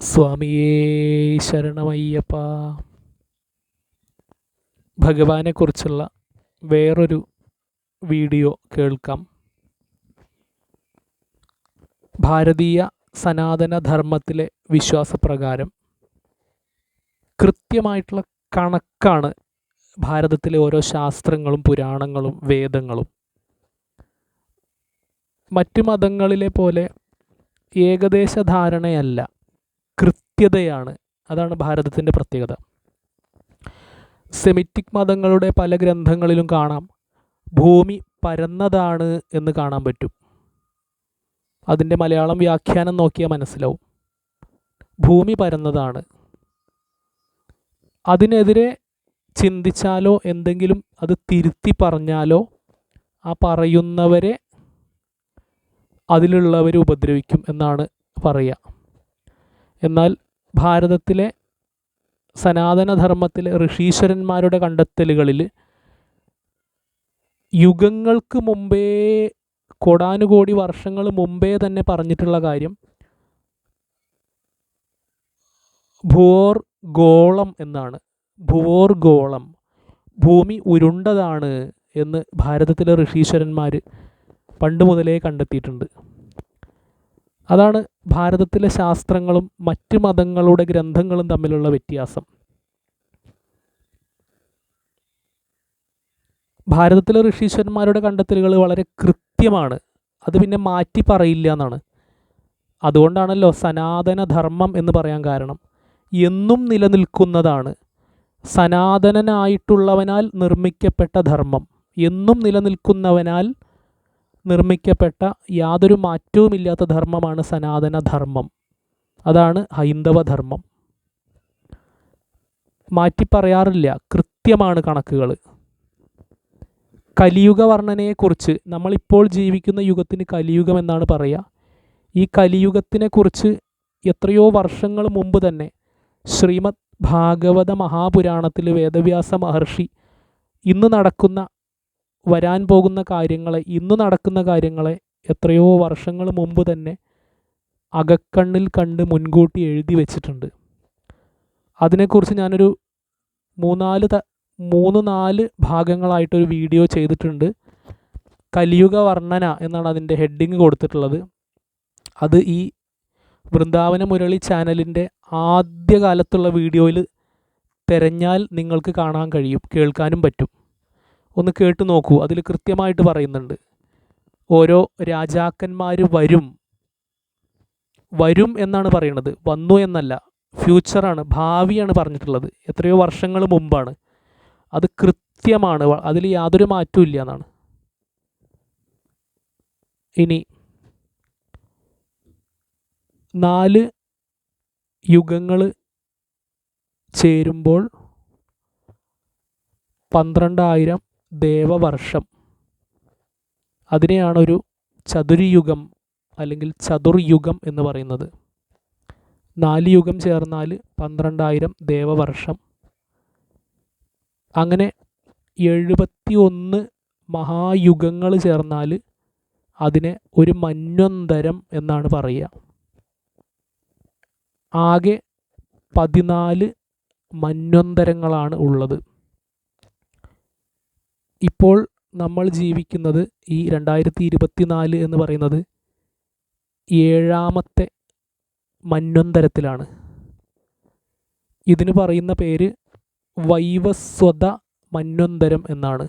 സ്വാമിയേ ശരണമയ്യപ്പ. ഭഗവാനെക്കുറിച്ചുള്ള വേറൊരു വീഡിയോ കേൾക്കാം. ഭാരതീയ സനാതന ധർമ്മത്തിലെ വിശ്വാസപ്രകാരം കൃത്യമായിട്ടുള്ള കണക്കാണ് ഭാരതത്തിലെ ഓരോ ശാസ്ത്രങ്ങളും പുരാണങ്ങളും വേദങ്ങളും. മറ്റു മതങ്ങളിലെ പോലെ ഏകദേശ ധാരണയല്ല കൃത്യതയാണ്. അതാണ് ഭാരതത്തിന്റെ പ്രത്യേകത. സെമിറ്റിക് മതങ്ങളുടെ പല ഗ്രന്ഥങ്ങളിലും കാണാം. ഭൂമി പരന്നതാണ് എന്ന് കാണാൻ പറ്റും. അതിന്റെ മലയാളം വ്യാഖ്യാനം നോക്കിയാൽ മനസ്സിലാവും. ഭൂമി പരന്നതാണ്. അതിനെതിരെ ചിന്തിച്ചാലോ എന്തെങ്കിലും അത് തിരുത്തി പറഞ്ഞാലോ ആ പറയുന്നവരെ അതിലുള്ളവർ ഉപദ്രവിക്കും എന്നാണ് പറയുക. എന്നാൽ ഭാരതത്തിലെ സനാതനധർമ്മത്തിലെ ഋഷീശ്വരന്മാരുടെ കണ്ടെത്തലുകളിൽ യുഗങ്ങൾക്ക് മുമ്പേ കോടാനുകോടി വർഷങ്ങൾ മുമ്പേ തന്നെ പറഞ്ഞിട്ടുള്ള കാര്യം ഭുവോർ ഗോളം എന്നാണ്. ഭുവോർ ഗോളം ഭൂമി ഉരുണ്ടതാണ് എന്ന് ഭാരതത്തിലെ ഋഷീശ്വരന്മാർ പണ്ട് മുതലേ കണ്ടെത്തിയിട്ടുണ്ട്. അതാണ് ഭാരതത്തിലെ ശാസ്ത്രങ്ങളും മറ്റ് മതങ്ങളുടെ ഗ്രന്ഥങ്ങളും തമ്മിലുള്ള വ്യത്യാസം. ഭാരതത്തിലെ ഋഷീശ്വരന്മാരുടെ കണ്ടെത്തലുകൾ വളരെ കൃത്യമാണ്. അത് പിന്നെ മാറ്റി പറയില്ല എന്നാണ്. അതുകൊണ്ടാണല്ലോ സനാതനധർമ്മം എന്ന് പറയാൻ കാരണം. എന്നും നിലനിൽക്കുന്നതാണ്. സനാതനനായിട്ടുള്ളവനാൽ നിർമ്മിക്കപ്പെട്ട ധർമ്മം. എന്നും നിലനിൽക്കുന്നവനാൽ നിർമ്മിക്കപ്പെട്ട യാതൊരു മാറ്റവുമില്ലാത്ത ധർമ്മമാണ് സനാതന ധർമ്മം അതാണ് ഹൈന്ദവ ധർമ്മം മാറ്റി പറയാറില്ല കൃത്യമാണ് കണക്കുകൾ കലിയുഗ വർണനയെക്കുറിച്ച് നമ്മളിപ്പോൾ ജീവിക്കുന്ന യുഗത്തിന് കലിയുഗം എന്നാണ് പറയുക ഈ കലിയുഗത്തിനെക്കുറിച്ച് എത്രയോ വർഷങ്ങൾ മുമ്പ് തന്നെ ശ്രീമദ് ഭാഗവത മഹാപുരാണത്തിൽ വേദവ്യാസ മഹർഷി ഇന്ന് നടക്കുന്ന വരാൻ പോകുന്ന കാര്യങ്ങളെ ഇന്ന് നടക്കുന്ന കാര്യങ്ങളെ എത്രയോ വർഷങ്ങൾ മുമ്പ് തന്നെ അകക്കണ്ണിൽ കണ്ട് മുൻകൂട്ടി എഴുതി വെച്ചിട്ടുണ്ട്. അതിനെക്കുറിച്ച് ഞാനൊരു മൂന്നാൽ ത മൂന്ന് നാല് ഭാഗങ്ങളായിട്ടൊരു വീഡിയോ ചെയ്തിട്ടുണ്ട്. കലിയുഗ വർണന എന്നാണ് അതിന്റെ ഹെഡിങ് കൊടുത്തിട്ടുള്ളത്. അത് ഈ വൃന്ദാവന മുരളി ചാനലിന്റെ ആദ്യകാലത്തുള്ള വീഡിയോയിൽ തിരഞ്ഞാൽ നിങ്ങൾക്ക് കാണാൻ കഴിയും കേൾക്കാനും പറ്റും. ഒന്ന് കേട്ടു നോക്കൂ. അതിൽ കൃത്യമായിട്ട് പറയുന്നുണ്ട്. ഓരോ രാജാക്കന്മാർ വരും. വരും എന്നാണ് പറയുന്നത് വന്നു എന്നല്ല. ഫ്യൂച്ചറാണ്. ഭാവിയാണ് പറഞ്ഞിട്ടുള്ളത്. എത്രയോ വർഷങ്ങൾ മുമ്പാണ്. അത് കൃത്യമാണ്. അതിൽ യാതൊരു മാറ്റവും ഇല്ല എന്നാണ്. ഇനി നാല് യുഗങ്ങൾ ചേരുമ്പോൾ പന്ത്രണ്ടായിരം ദേവവർഷം. അതിനെയാണ് ഒരു ചതുർയുഗം അല്ലെങ്കിൽ ചതുർയുഗം എന്ന് പറയുന്നത്. നാല് യുഗം ചേർന്നാൽ പന്ത്രണ്ടായിരം ദേവവർഷം. അങ്ങനെ എഴുപത്തി ഒന്ന് മഹായുഗങ്ങൾ ചേർന്നാൽ അതിനെ ഒരു മന്വന്തരം എന്നാണ് പറയുക. ആകെ പതിനാല് മന്വന്തരങ്ങളാണ് ഉള്ളത്. ഇപ്പോൾ നമ്മൾ ജീവിക്കുന്നത് ഈ രണ്ടായിരത്തി ഇരുപത്തി നാല് എന്ന് പറയുന്നത് ഏഴാമത്തെ മന്വന്തരത്തിലാണ്. ഇതിന് പറയുന്ന പേര് വൈവസ്വത മന്വന്തരം എന്നാണ്.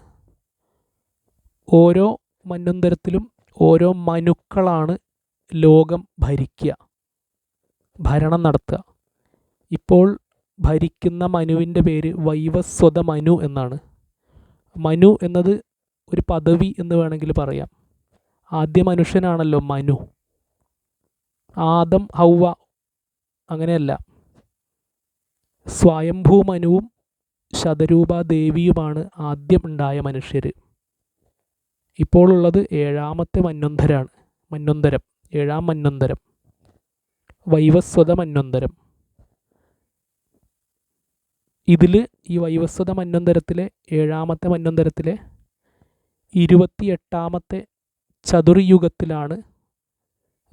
ഓരോ മന്വന്തരത്തിലും ഓരോ മനുക്കളാണ് ലോകം ഭരിക്കുക ഭരണം നടത്തുക. ഇപ്പോൾ ഭരിക്കുന്ന മനുവിന്റെ പേര് വൈവസ്വത മനു എന്നാണ്. മനു എന്നത് ഒരു പദവി എന്ന് വേണമെങ്കിൽ പറയാം. ആദ്യ മനുഷ്യനാണല്ലോ മനു. ആദം ഹൗവ അങ്ങനെയല്ല. സ്വയംഭൂ മനുവും ശതരൂപ ദേവിയുമാണ് ആദ്യം ഉണ്ടായ മനുഷ്യർ ഇപ്പോൾ ഉള്ളത് ഏഴാമത്തെ മന്വന്തരാണ് മന്വന്തരം ഏഴാം മന്വന്തരം വൈവസ്വത മന്വന്തരം. ഇതിൽ ഈ വൈവസ്വത മന്വന്തരത്തിലെ ഏഴാമത്തെ മന്വന്തരത്തിലെ ഇരുപത്തിയെട്ടാമത്തെ ചതുർയുഗത്തിലാണ്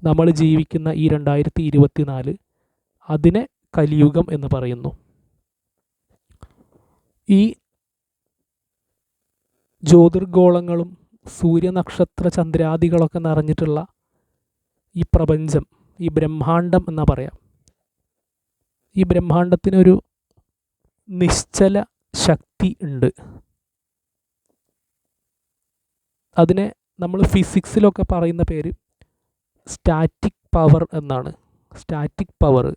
നമ്മൾ ജീവിക്കുന്ന ഈ രണ്ടായിരത്തി ഇരുപത്തി നാല് അതിനെ കലിയുഗം എന്ന് പറയുന്നു. ഈ ജ്യോതിർഗോളങ്ങളും സൂര്യനക്ഷത്ര ചന്ദ്രാദികളൊക്കെ നിറഞ്ഞിട്ടുള്ള ഈ പ്രപഞ്ചം ഈ ബ്രഹ്മാണ്ടം എന്നാ പറയാം. ഈ ബ്രഹ്മാണ്ടത്തിനൊരു നിശ്ചല ശക്തി ഉണ്ട്. അതിനെ നമ്മൾ ഫിസിക്സിലൊക്കെ പറയുന്ന പേര് സ്റ്റാറ്റിക് പവർ എന്നാണ്. Static power.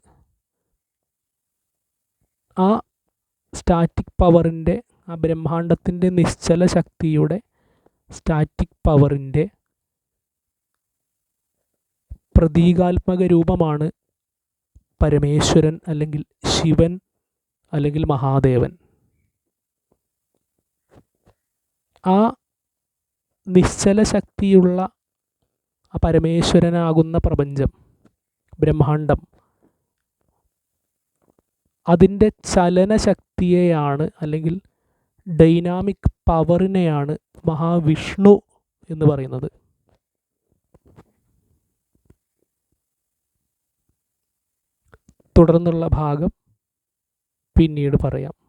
ആ സ്റ്റാറ്റിക് പവറിന്റെ ആ ബ്രഹ്മാണ്ടത്തിന്റെ നിശ്ചല ശക്തിയുടെ സ്റ്റാറ്റിക് പവറിന്റെ പ്രതീകാത്മക രൂപമാണ് പരമേശ്വരൻ അല്ലെങ്കിൽ ശിവൻ അല്ലെങ്കിൽ മഹാദേവൻ. ആ നിശ്ചല ശക്തിയുള്ള ആ പരമേശ്വരനാകുന്ന പ്രപഞ്ചം ബ്രഹ്മാണ്ടം അതിന്റെ ചലനശക്തിയെയാണ് അല്ലെങ്കിൽ ഡൈനാമിക് പവറിനെയാണ് മഹാവിഷ്ണു എന്ന് പറയുന്നത്. തുടർന്നുള്ള ഭാഗം പിന്നീട് പറയാം.